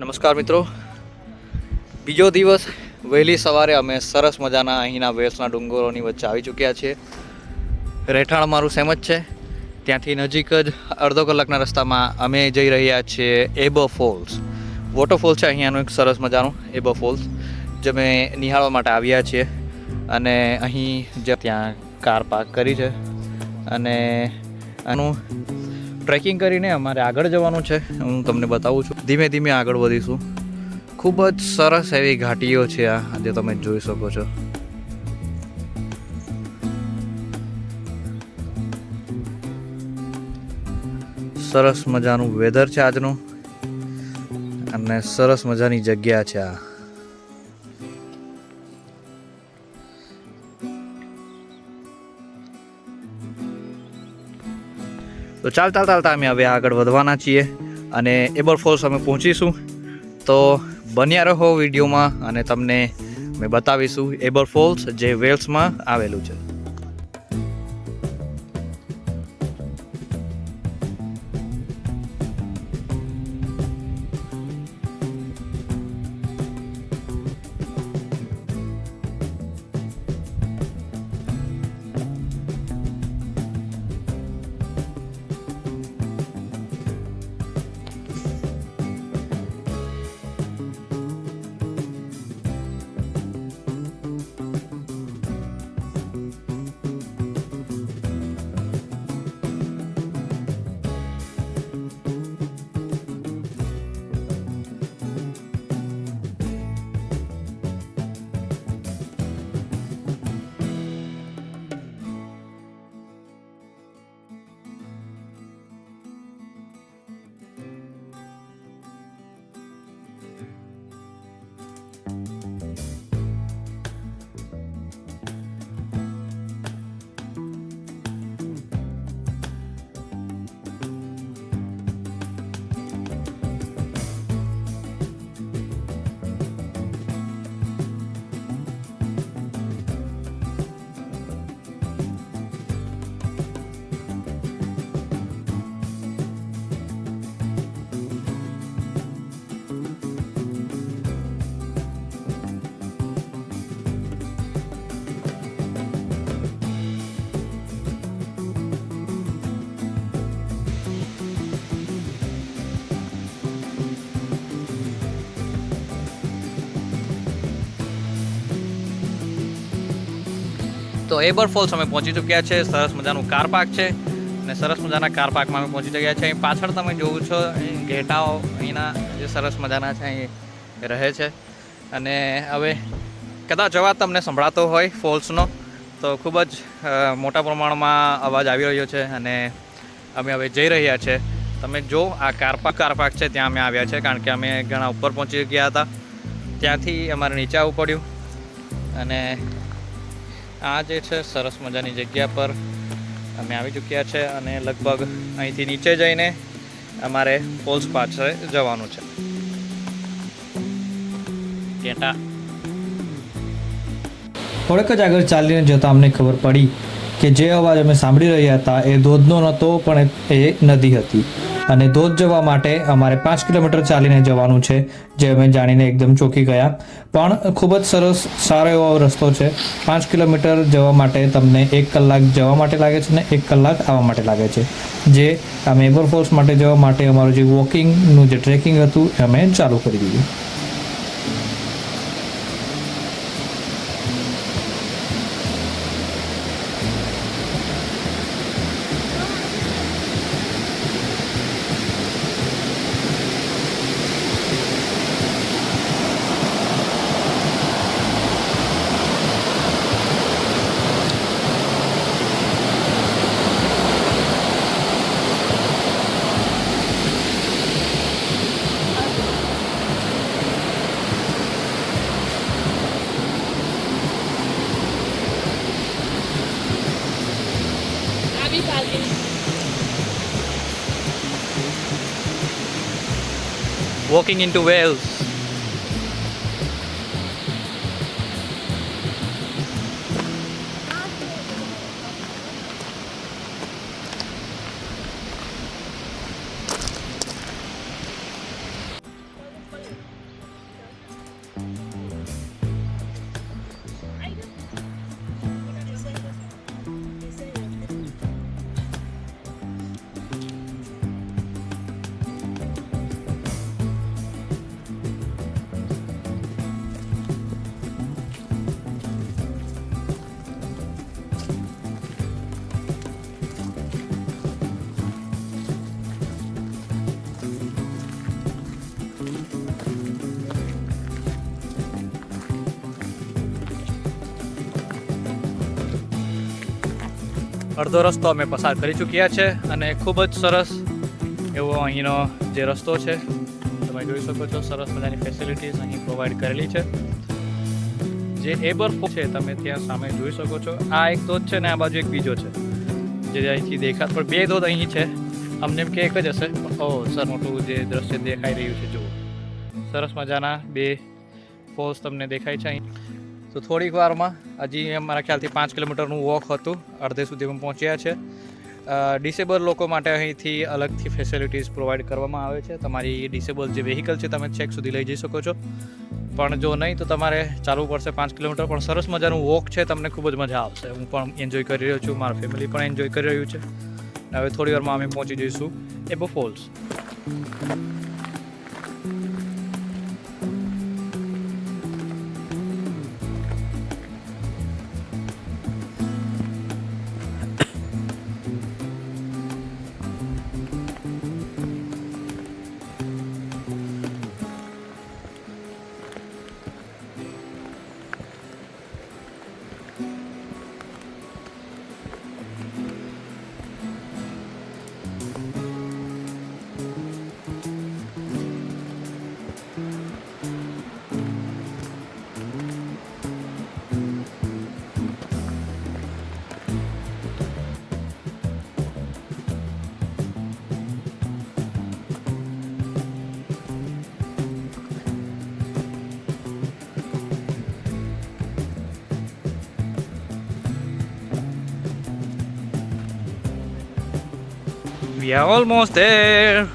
નમસ્કાર મિત્રો. બીજો દિવસ વહેલી સવારે અમે સરસ મજાના અહીંના વેલ્સના ડુંગરોની વચ્ચે આવી ચૂક્યા છીએ. રહેઠાણ મારું સેમ જ છે. ત્યાંથી નજીક જ અડધો કલાકના રસ્તામાં અમે જઈ રહ્યા છીએ એબો ફોલ્સ વોટરફોલ છે અહીંયાનું એક સરસ મજાનું એબો ફોલ્સ જે અમે નિહાળવા માટે આવ્યા છીએ. અને અહીં જે ત્યાં કાર પાર્ક કરી છે. અને આનું ટ્રેકિંગ કરીને અમારે આગળ જવાનું છે. હું તમને બતાવું છું. ધીમે ધીમે આગળ વધીશું. ખૂબ જ સરસ એવી ઘાટીઓ છે આ. આજે તમે જોઈ શકો છો. સરસ મજાનું વેધર છે આજનું. અને સરસ મજાની જગ્યા છે આ. તો ચાલ ચાલ ચાલતા અમે હવે આગળ વધવાના છીએ અને એબર ફોલ્સ અમે પહોંચીશું. તો બન્યા રહો વિડીયોમાં અને તમને અમે બતાવીશું એબર ફોલ્સ જે વેલ્સમાં આવેલું છે. તો એબર ફોલ્સ અમે પહોંચી ચૂક્યા છે. સરસ મજાનું કાર પાર્ક છે અને સરસ મજાના કાર પાર્કમાં અમે પહોંચી ચૂક્યા છે. અહીં પાછળ તમે જોવું છો, અહીં ઘેટાઓ અહીંના જે સરસ મજાના છે, અહીં રહે છે. અને હવે કદાચ અવાજ તમને સંભળાતો હોય ફોલ્સનો, તો ખૂબ જ મોટા પ્રમાણમાં અવાજ આવી રહ્યો છે અને અમે હવે જઈ રહ્યા છે. તમે જો આ કાર પાર્ક કાર પાર્ક છે, ત્યાં અમે આવ્યા છે કારણ કે અમે ઘણા ઉપર પહોંચી ગયા હતા. ત્યાંથી અમારે નીચે આવવું પડ્યું અને આ જે છે સરસ મજાની જગ્યા પર અમે આવી ચૂક્યા છે અને લગભગ અહીંથી નીચે જઈને અમારે ફોલ્સ પાસે જવાનું છે. ઘેટા થોડેક જ આગળ ચાલીને જતાં અમને ખબર પડી કે જે અવાજ અમે સાંભળી રહ્યા હતા એ ધોધનો નહોતો પણ એ નદી હતી. અને ધોધ જવા માટે અમારે પાંચ કિલોમીટર ચાલીને જવાનું છે, જે અમે જાણીને એકદમ ચોકી ગયા. પણ ખૂબ જ સરસ, સારો એવો રસ્તો છે. પાંચ કિલોમીટર જવા માટે તમને એક કલાક જવા માટે લાગે છે ને એક કલાક આવવા માટે લાગે છે. જે અમે એબર ફોલ્સ માટે જવા માટે અમારું જે વોકિંગનું જે ટ્રેકિંગ હતું અમે ચાલુ કરી દીધું. looking into Wales. અડધો રસ્તો અમે પસાર કરી ચૂક્યા છે અને ખૂબ જ સરસ એવો અહીંનો જે રસ્તો છે, તમે જોઈ શકો છો, સરસ મજાની ફેસિલિટીઝ અહીં પ્રોવાઈડ કરેલી છે. જે એબર છે, તમે ત્યાં સામે જોઈ શકો છો. આ એક ધોધ છે ને આ બાજુ એક બીજો છે, જે અહીંથી દેખાત પણ બે ધોધ અહીં છે, અમને એમ કે એક જ હશે. ઓ સર, મોટું જે દ્રશ્ય દેખાઈ રહ્યું છે, જુઓ. સરસ મજાના બે ફોલ્સ તમને દેખાય છે અહીં. તો થોડીક વારમાં હજી મારા ખ્યાલથી પાંચ કિલોમીટરનું વોક હતું. અડધે સુધી અમે પહોંચ્યા છે. ડિસેબલ લોકો માટે અહીંથી અલગથી ફેસિલિટીઝ પ્રોવાઈડ કરવામાં આવે છે. તમારી ડિસેબલ જે વેહિકલ છે તમે છેક સુધી લઈ જઈ શકો છો. પણ જો નહીં તો તમારે ચાલવું પડશે પાંચ કિલોમીટર. પણ સરસ મજાનું વોક છે, તમને ખૂબ જ મજા આવશે. હું પણ એન્જોય કરી રહ્યો છું. મારા ફેમિલી પણ એન્જોય કરી રહ્યું છે. હવે થોડી વારમાં અમે પહોંચી જઈશું. Abbey Falls We are almost there.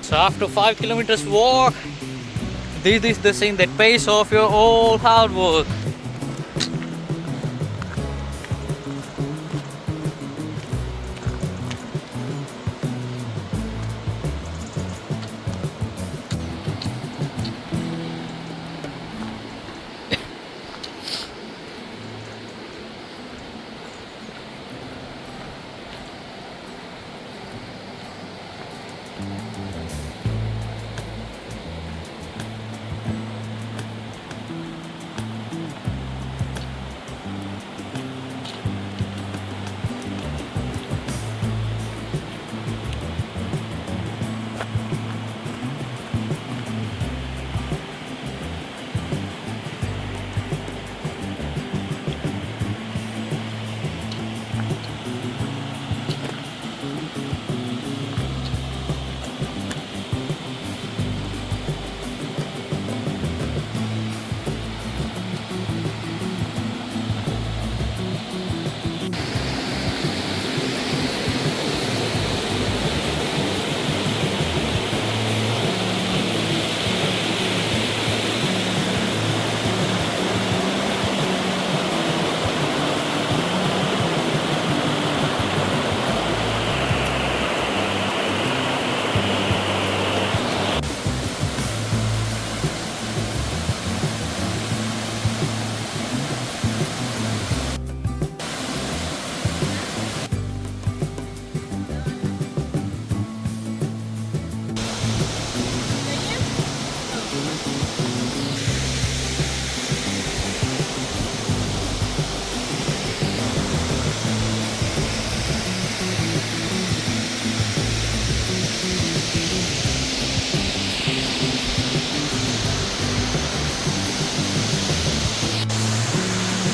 So after five kilometers walk, this is the thing that pays off your all hard work.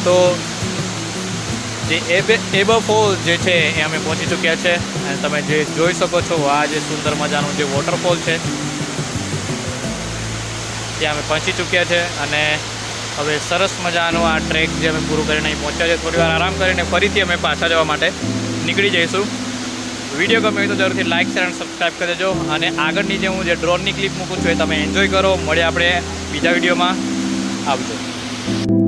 તો જે એબે એબો ફોલ જે છે એ અમે પહોંચી ચૂક્યા છે. અને તમે જે જોઈ શકો છો, આ જે સુંદર મજાનું જે વોટરફોલ છે ત્યાં અમે પહોંચી ચૂક્યા છે. અને હવે સરસ મજાનું આ ટ્રેક જે અમે પૂરું કરીને અહીં પહોંચ્યા છે, થોડી વાર આરામ કરીને ફરીથી અમે પાછા જવા માટે નીકળી જઈશું. વીડિયો ગમે તો જરૂરથી લાઇક શેર અને સબસ્ક્રાઈબ કરી દેજો. અને આગળની જે હું જે ડ્રોનની ક્લિપ મૂકું છું, એ તમે એન્જોય કરો. મળીએ આપણે બીજા વિડીયોમાં. આવજો.